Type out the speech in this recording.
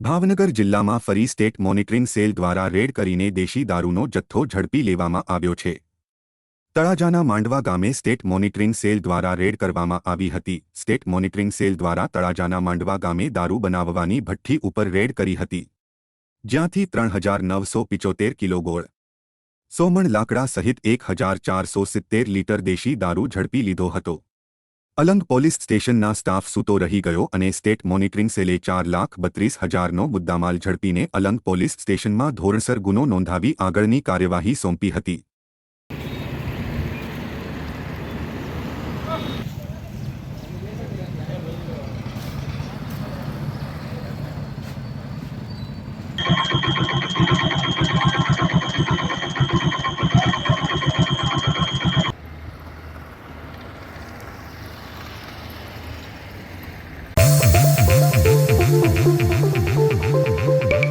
ભાવનગર જિલ્લામાં ફરી state monitoring cell દ્વારા રેડ કરીને દેશી દારૂનો જથ્થો ઝડપી લેવામાં આવ્યો છે. તળાજાના માંડવા ગામે સ્ટેટ મોનિટરિંગ સેલ દ્વારા રેડ કરવામાં આવી હતી. સ્ટેટ મોનિટરિંગ સેલ દ્વારા તળાજાના માંડવા ગામે દારૂ બનાવવાની ભઠ્ઠી ઉપર રેડ કરી હતી. જ્યાંથી ત્રણ હજાર નવસો પિચોતેર કિલો ગોળ, સોમણ લાકડા સહિત એક હજાર ચારસો સિત્તેર લીટર દેશી દારૂ ઝડપી લીધો હતો. અલંગ પોલીસ સ્ટેશનના સ્ટાફ સૂતો રહી ગયો અને સ્ટેટ મોનિટરિંગ સેલે ચાર લાખ બત્રીસ હજારનો મુદ્દામાલ ઝડપીને અલંગ પોલીસ સ્ટેશનમાં ધોરણસર ગુનો નોંધાવી આગળની કાર્યવાહી સોંપી હતી.